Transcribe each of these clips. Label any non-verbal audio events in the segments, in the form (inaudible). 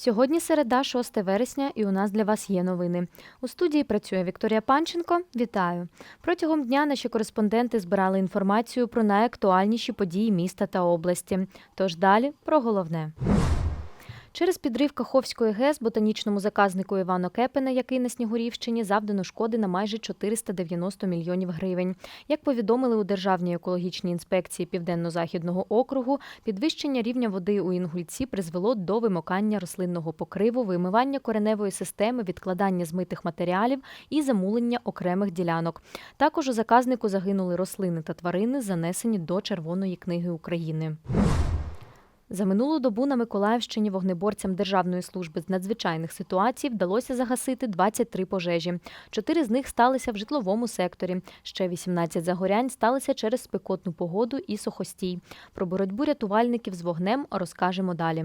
Сьогодні середа, 6 вересня, і у нас для вас є новини. У студії працює Вікторія Панченко. Вітаю! Протягом дня наші кореспонденти збирали інформацію про найактуальніші події міста та області. Тож далі про головне. Через підрив Каховської ГЕС ботанічному заказнику Івану Кепена, який на Снігурівщині, завдано шкоди на майже 490 мільйонів гривень. Як повідомили у Державній екологічній інспекції Південно-Західного округу, підвищення рівня води у Інгульці призвело до вимокання рослинного покриву, вимивання кореневої системи, відкладання змитих матеріалів і замулення окремих ділянок. Також у заказнику загинули рослини та тварини, занесені до Червоної книги України. За минулу добу на Миколаївщині вогнеборцям Державної служби з надзвичайних ситуацій вдалося загасити 23 пожежі. Чотири з них сталися в житловому секторі. Ще 18 загорянь сталися через спекотну погоду і сухостій. Про боротьбу рятувальників з вогнем розкажемо далі.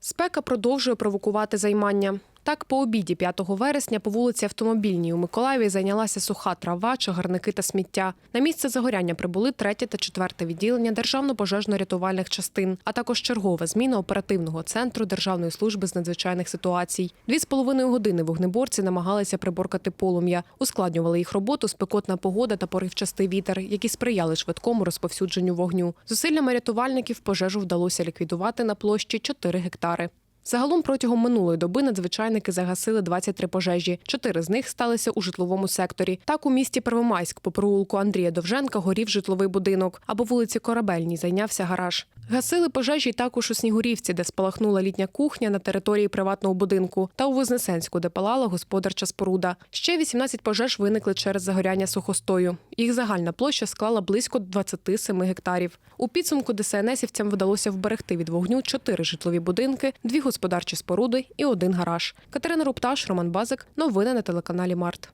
Спека продовжує провокувати займання. Так, по обіді 5 вересня по вулиці Автомобільній у Миколаєві зайнялася суха трава, чагарники та сміття. На місце загоряння прибули третє та четверте відділення державно-пожежно-рятувальних частин, а також чергова зміна оперативного центру Державної служби з надзвичайних ситуацій. Дві з половиною години вогнеборці намагалися приборкати полум'я. Ускладнювали їх роботу спекотна погода та поривчастий вітер, які сприяли швидкому розповсюдженню вогню. Зусиллями рятувальників пожежу вдалося ліквідувати на площі 4 гектари. Загалом протягом минулої доби надзвичайники загасили 23 пожежі. Чотири з них сталися у житловому секторі. Так у місті Первомайськ по провулку Андрія Довженка горів житловий будинок, а по вулиці Корабельній зайнявся гараж. Гасили пожежі також у Снігурівці, де спалахнула літня кухня на території приватного будинку, та у Вознесенську, де палала господарча споруда. Ще 18 пожеж виникли через загоряння сухостою. Їх загальна площа склала близько 27 гектарів. У підсумку ДСНСівцям вдалося вберегти від вогню чотири житлові будинки, дві господарчі споруди і один гараж. Катерина Рупташ, Роман Базик. Новини на телеканалі Март.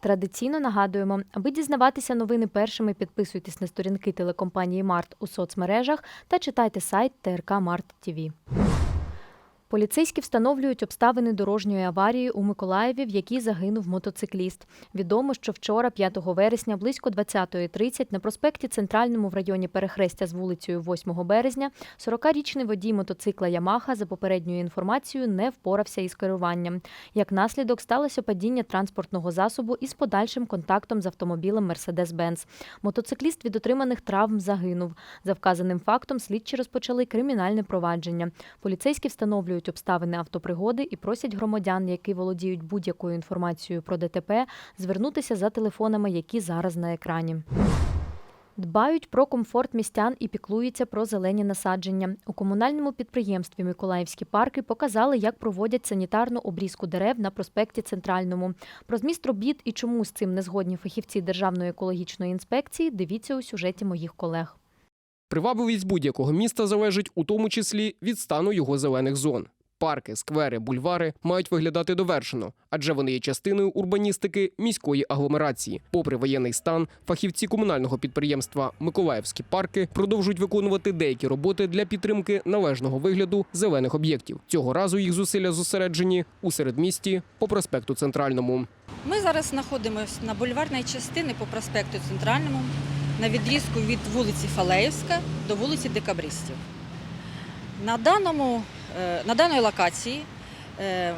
Традиційно нагадуємо, аби дізнаватися новини першими, підписуйтесь на сторінки телекомпанії Март у соцмережах та читайте сайт ТРК Март ТІВІ. Поліцейські встановлюють обставини дорожньої аварії у Миколаєві, в якій загинув мотоцикліст. Відомо, що вчора, 5 вересня, близько 20.30 на проспекті Центральному в районі перехрестя з вулицею 8 березня 40-річний водій мотоцикла Ямаха за попередньою інформацією не впорався із керуванням. Як наслідок сталося падіння транспортного засобу із подальшим контактом з автомобілем Mercedes-Benz. Мотоцикліст від отриманих травм загинув. За вказаним фактом слідчі розпочали кримінальне провадження. Поліцейські встановлюють обставини автопригоди і просять громадян, які володіють будь-якою інформацією про ДТП, звернутися за телефонами, які зараз на екрані. Дбають про комфорт містян і піклуються про зелені насадження. У комунальному підприємстві Миколаївські парки показали, як проводять санітарну обрізку дерев на проспекті Центральному. Про зміст робіт і чому з цим не згодні фахівці Державної екологічної інспекції дивіться у сюжеті моїх колег. Привабливість будь-якого міста залежить у тому числі від стану його зелених зон. Парки, сквери, бульвари мають виглядати довершено, адже вони є частиною урбаністики міської агломерації. Попри воєнний стан, фахівці комунального підприємства Миколаївські парки продовжують виконувати деякі роботи для підтримки належного вигляду зелених об'єктів. Цього разу їх зусилля зосереджені у середмісті по проспекту Центральному. Ми зараз знаходимося на бульварній частині по проспекту Центральному на відрізку від вулиці Фалеївська до вулиці Декабристів. На, даному, е, на даній локації е,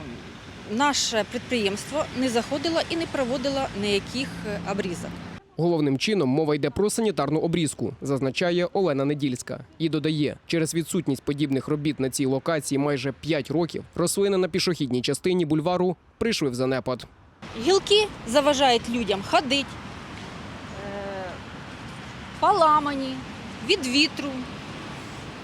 наше підприємство не заходило і не проводило ніяких е, обрізок. Головним чином мова йде про санітарну обрізку, зазначає Олена Недільська. І додає, через відсутність подібних робіт на цій локації майже 5 років рослини на пішохідній частині бульвару прийшли в занепад. Гілки заважають людям ходити, поламані від вітру.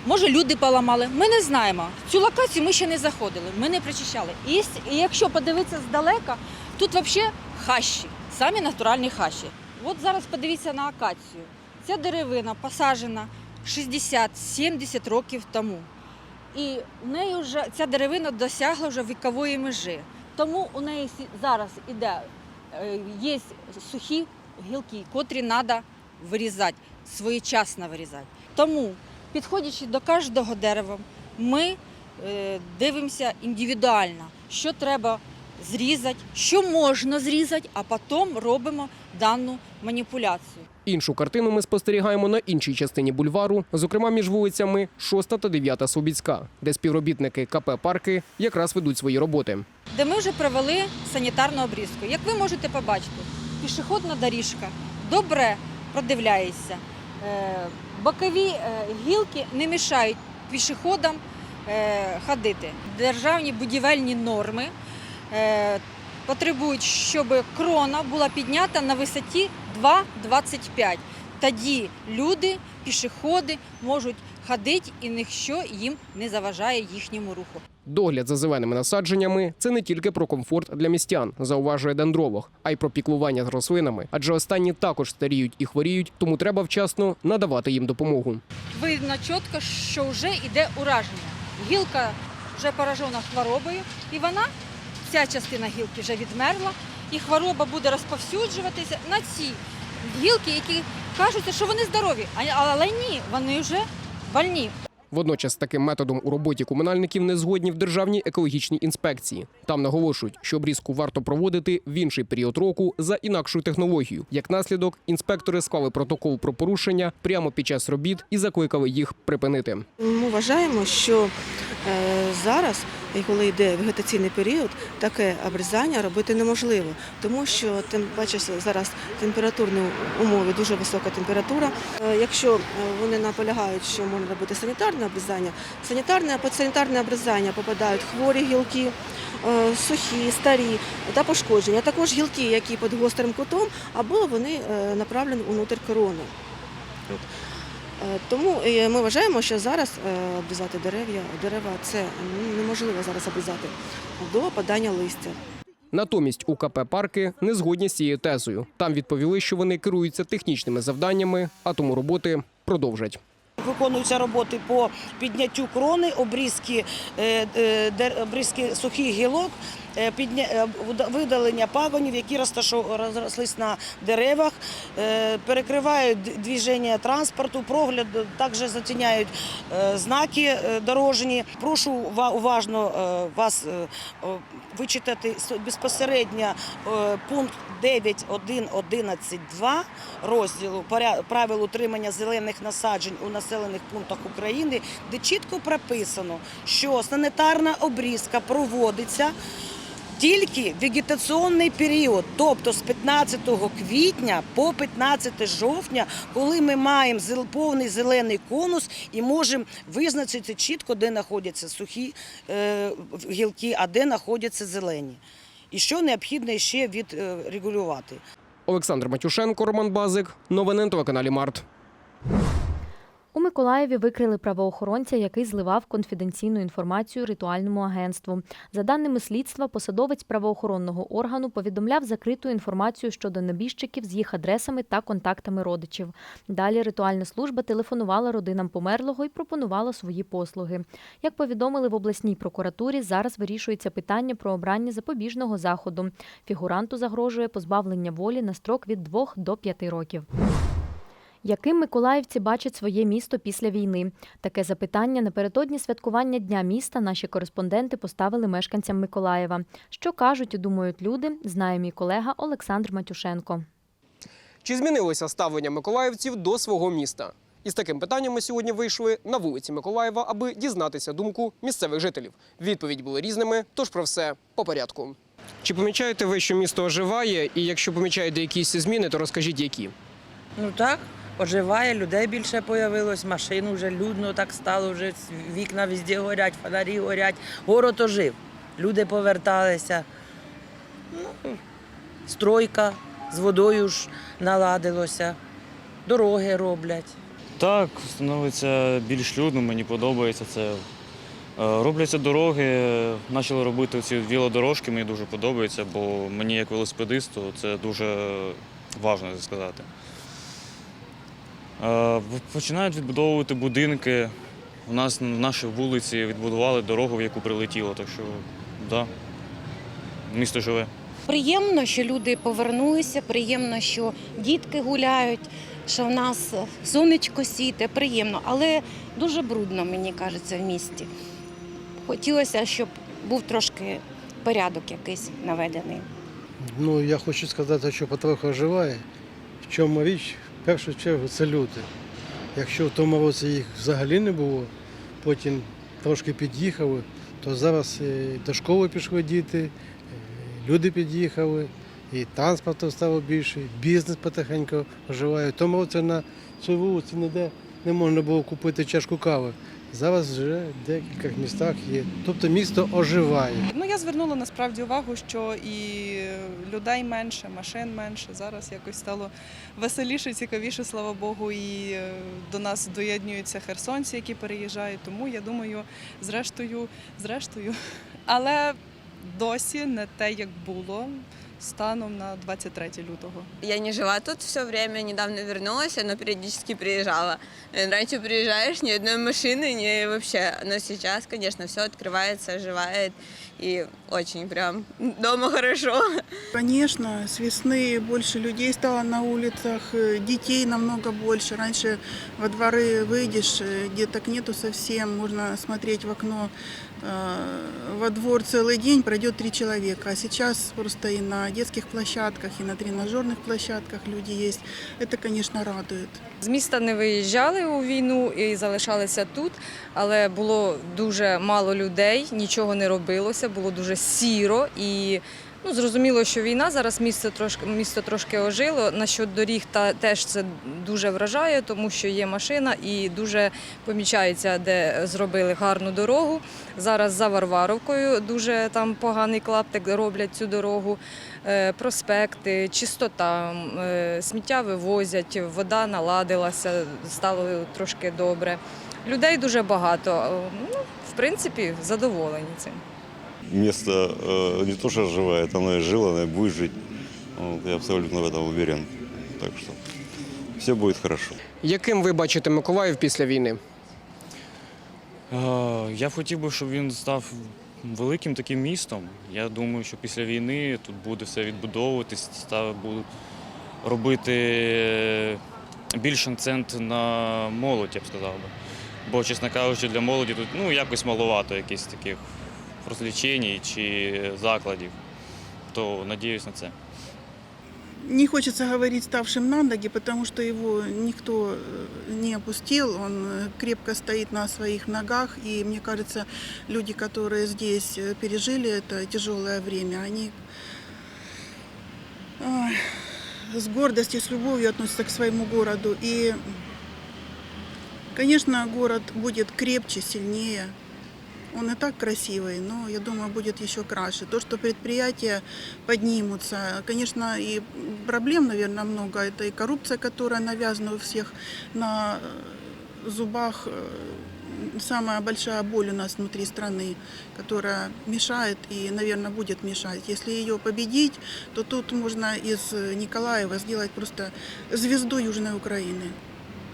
Може, люди поламали. Ми не знаємо. Цю локацію ми ще не заходили, ми не причищали. І, якщо подивитися здалека, тут взагалі хащі, самі натуральні хащі. От зараз подивіться на акацію. Ця деревина посаджена 60-70 років тому. І в неї вже ця деревина досягла вже вікової межі. Тому у неї зараз іде, е, є сухі гілки, котрі треба вирізати, своєчасно вирізати. Тому, підходячи до кожного дерева, ми е, дивимося індивідуально, що треба зрізати, що можна зрізати, а потім робимо дану маніпуляцію. Іншу картину ми спостерігаємо на іншій частині бульвару, зокрема між вулицями 6 та 9 Слобідська, де співробітники КП «Парки» якраз ведуть свої роботи. де ми вже провели санітарну обрізку. Як ви можете побачити, пішохідна доріжка добре продивляється. Е, Бокові е, гілки не мішають пішоходам е, ходити. Державні будівельні норми потребують, щоб крона була піднята на висоті 2,25. Тоді люди, пішоходи можуть ходити і ніщо їм не заважає їхньому руху. Догляд за зеленими насадженнями це не тільки про комфорт для містян, зауважує дендролог, а й про піклування з рослинами, адже останні також старіють і хворіють, тому треба вчасно надавати їм допомогу. видно чітко, що вже йде ураження. Гілка вже поражена хворобою, і вона, ця частина гілки вже відмерла, і хвороба буде розповсюджуватися на ці гілки, які кажуться, що вони здорові, але ні, вони вже больні. Водночас таким методом у роботі комунальників не згодні в державній екологічній інспекції. Там наголошують, що обрізку варто проводити в інший період року за інакшу технологію. Як наслідок, інспектори склали протокол про порушення прямо під час робіт і закликали їх припинити. Ми вважаємо, що е, зараз, і коли йде вегетаційний період, таке обрізання робити неможливо, тому що тим паче зараз температурні умови, дуже висока температура. Е, Якщо е, вони наполягають, що можна робити санітарне обрізання, санітарне під санітарне обрізання попадають хворі гілки. е, Сухі, старі та пошкодження, також гілки, які під гострим кутом, або вони направлені унутрь корони. Е, Тому е, ми вважаємо, що зараз е, обрізати дерев'я, дерева це неможливо зараз обрізати до опадання листя. Натомість у КП парки не згодні з цією тезою. Там відповіли, що вони керуються технічними завданнями, а тому роботи продовжать. Виконуються роботи по підняттю крони, обрізки, дер- обрізки сухих гілок, е, е, видалення пагонів, які розрослись на деревах, е, перекривають д- движення транспорту, прогляд, також затіняють знаки дорожні. Прошу уважно вас вичитати безпосередньо пункт 9.1.11.2 розділу «Поря- правил утримання зелених насаджень у населених пунктах України, де чітко прописано, що санітарна обрізка проводиться тільки вегетаційний період, тобто з 15 квітня по 15 жовтня, коли ми маємо повний зелений конус і можемо визначити чітко, де знаходяться сухі е, гілки, а де знаходяться зелені. І що необхідно ще відрегулювати. Олександр Матюшенко, Роман Базик. Новини на телеканалі Март. У Миколаєві викрили правоохоронця, який зливав конфіденційну інформацію ритуальному агентству. За даними слідства, посадовець правоохоронного органу повідомляв закриту інформацію щодо небіжчиків з їх адресами та контактами родичів. Далі ритуальна служба телефонувала родинам померлого і пропонувала свої послуги. Як повідомили в обласній прокуратурі, зараз вирішується питання про обрання запобіжного заходу. Фігуранту загрожує позбавлення волі на строк від 2 до 5 років. Яким миколаївці бачать своє місто після війни? Таке запитання напередодні святкування Дня міста наші кореспонденти поставили мешканцям Миколаєва. Що кажуть і думають люди, знає мій колега Олександр Матюшенко. Чи змінилося ставлення миколаївців до свого міста? Із таким питанням ми сьогодні вийшли на вулиці Миколаєва, аби дізнатися думку місцевих жителів. Відповідь були різними, тож про все по порядку. Чи помічаєте ви, що місто оживає? І якщо помічаєте якісь зміни, то розкажіть, які. Ну так, оживає, людей більше появилось, машин вже людно так стало, вже вікна везде горять, фонарі горять. Город ожив. Люди поверталися. Ну, стройка з водою ж наладилося, дороги роблять. Так, становиться більш людно, мені подобається це. Е, Робляться дороги, е, почали робити ці велодорожки, мені дуже подобається, бо мені як велосипедисту це дуже важливо сказати. Е, Починають відбудовувати будинки. У нас на нашій вулиці відбудували дорогу, в яку прилетіло. Так що, так, да, місто живе. Приємно, що люди повернулися, приємно, що дітки гуляють, що в нас сонечко сіте, приємно, але дуже брудно, мені кажеться, в місті. Хотілося, щоб був трошки порядок якийсь наведений. Ну, я хочу сказати, що потроху оживає. В чому річ? В першу чергу це люди. Якщо в тому році їх взагалі не було, потім трошки під'їхали, то зараз і до школи пішли діти, е, люди під'їхали, і транспорту стало більше, і бізнес потихеньку оживає. В тому році на цій вулиці ніде не можна було купити чашку кави. Зараз вже в декількох містах є. Тобто місто оживає. Ну я звернула насправді увагу, що і людей менше, машин менше. Зараз якось стало веселіше, цікавіше, слава Богу. І е, до нас доєднуються херсонці, які переїжджають. Тому я думаю, зрештою, зрештою, але досі не те, як було станом на 23 лютого. Я не жила тут все время, недавно вернулась, но периодически приезжала. Э, Раньше приезжаешь, ни одной машины, ни вообще. Но сейчас, конечно, все открывается, оживает. И очень прям дома хорошо. Конечно, с весны больше людей стало на улицах, э, детей намного больше. Раньше во дворы выйдешь, э, деток нету совсем, можно смотреть в окно. э, Во двор целый день пройдет три человека, а сейчас просто и на детских площадках, и на тренажерных площадках люди есть. Это, конечно, радует. З міста не виїжджали у війну і залишалися тут, але було дуже мало людей, нічого не робилося, було дуже сіро і. Ну, зрозуміло, що війна зараз місто трошки місто трошки ожило. Насчет доріг та теж це дуже вражає, тому що є машина і дуже помічається, де зробили гарну дорогу. Зараз за Варваровкою дуже там поганий клаптик роблять цю дорогу. Е, Проспекти, чистота, е, сміття вивозять, вода наладилася, стало трошки добре. Людей дуже багато. Ну, в принципі, задоволені цим. Место э, не то что оживает, оно и жило, оно и будет жить. Вот, я абсолютно в этом уверен. Так что все будет хорошо. Яким ви бачите Миколаїв після війни? Е, Я б хотів би, щоб він став великим таким містом. Я думаю, що після війни тут буде все відбудовуватись, став, будуть робити е, більш акцент на молодь, я б сказав би. Бо, чесно кажучи, для молоді тут ну, якось маловато якихось таких розвлечень чи закладів. То надіюсь на це. Не хочется говорить ставшим на ноги, потому что его никто э, не опустил, он э, крепко стоит на своих ногах, и мне кажется, люди, которые здесь э, пережили это тяжелое время, они с гордостью, с любовью относятся к своему городу. И, конечно, город будет крепче, сильнее. Он и так красивый, но я думаю, будет еще краше. То, что предприятия поднимутся, конечно, и проблем, наверное, много. Это и коррупция, которая навязана у всех на э, зубах. э, Самая большая боль у нас внутри страны, которая мешает и, наверное, будет мешать. Если ее победить, то тут можно из Николаева сделать просто звезду Южной Украины.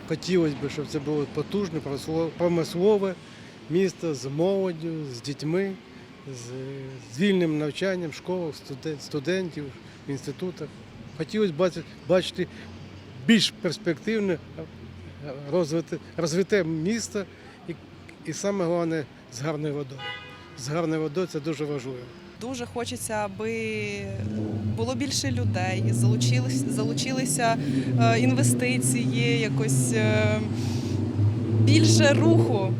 Хотілося б, щоб це було потужне промисло- промислове місто з молоддю, з дітьми, з, вільним навчанням школах, студен- студентів, в інститутах. Хотілося б бачити, більш перспективне, розвите, розвите місто і, і саме головне з гарною водою. З гарною водою це дуже важливо. Дуже хочеться, аби було більше людей, залучились, залучилися е, інвестиції, якось е, більше руху,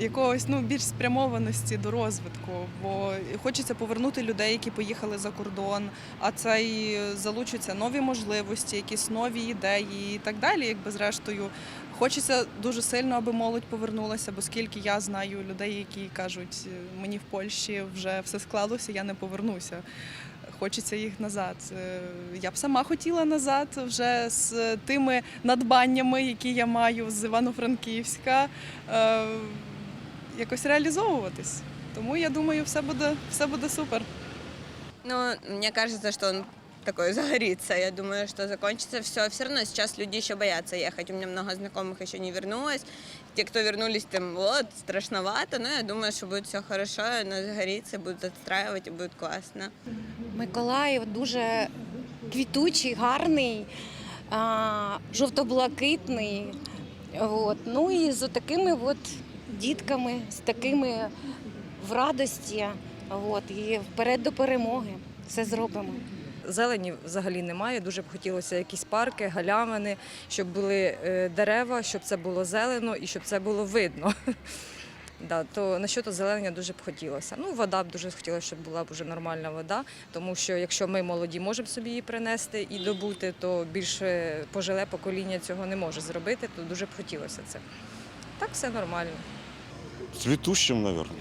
якогось ну, більш спрямованості до розвитку. Бо хочеться повернути людей, які поїхали за кордон, а це і залучаться нові можливості, якісь нові ідеї і так далі, якби зрештою. Хочеться дуже сильно, аби молодь повернулася, бо скільки я знаю людей, які кажуть, мені в Польщі вже все склалося, я не повернуся. Хочеться їх назад. Е, Я б сама хотіла назад вже з тими надбаннями, які я маю з Івано-Франківська, е, якось реалізовуватись. Тому я думаю, все буде, все буде супер. Ну, мне кажется, что он такой загорится. Я думаю, что закончится все. Все равно сейчас люди еще боятся ехать. У меня много знакомых еще не вернулось. Те, кто вернулись, там вот, страшновато, но я думаю, что будет все хорошо, оно загорится, будут отстраивать и будет классно. Миколаїв дуже квітучий, гарний, а, жовто-блакитний. От. Ну і з такими от дітками, з такими в радості. От, і вперед до перемоги. Все зробимо. Зелені взагалі немає. Дуже б хотілося якісь парки, галявини, щоб були е, дерева, щоб це було зелено і щоб це було видно. (laughs) Да, то на що то зеленення дуже б хотілося. Ну, вода б дуже хотілося, щоб була б вже нормальна вода, тому що якщо ми молоді можемо собі її принести і добути, то більше пожиле покоління цього не може зробити, то дуже б хотілося це. Так все нормально Цветущим, наверное.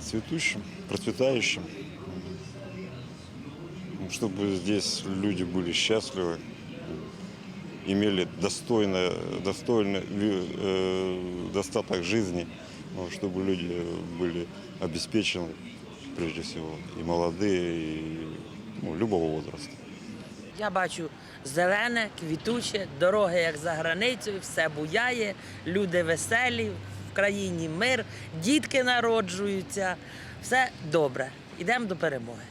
Цветущим, процветающим. Ну, Чтобы здесь люди были счастливы, имели достойное, достойный э, достаток жизни, ну, чтобы люди были обеспечены, прежде всего, и молодые, и ну, любого возраста. Я бачу зелене, квітуче, дороги як за границею, все буяє, люди веселі, країні мир, дітки народжуються, все добре. Йдемо до перемоги.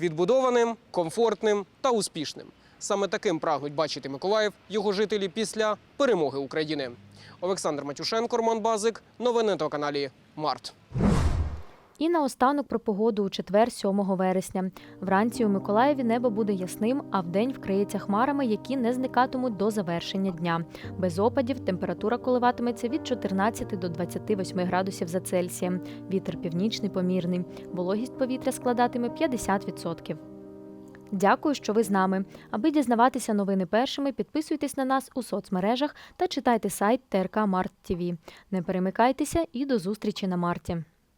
Відбудованим, комфортним та успішним. Саме таким прагнуть бачити Миколаїв його жителі після перемоги України. Олександр Матюшенко, Роман Базик. Новини на каналі Март. І наостанок про погоду у четвер, 7 вересня. Вранці у Миколаєві небо буде ясним, а вдень вкриється хмарами, які не зникатимуть до завершення дня. Без опадів температура коливатиметься від 14 до 28 градусів за Цельсієм. Вітер північний помірний. Вологість повітря складатиме 50%. Дякую, що ви з нами. Аби дізнаватися новини першими, підписуйтесь на нас у соцмережах та читайте сайт ТРК Март ТВ. Не перемикайтеся і до зустрічі на марті.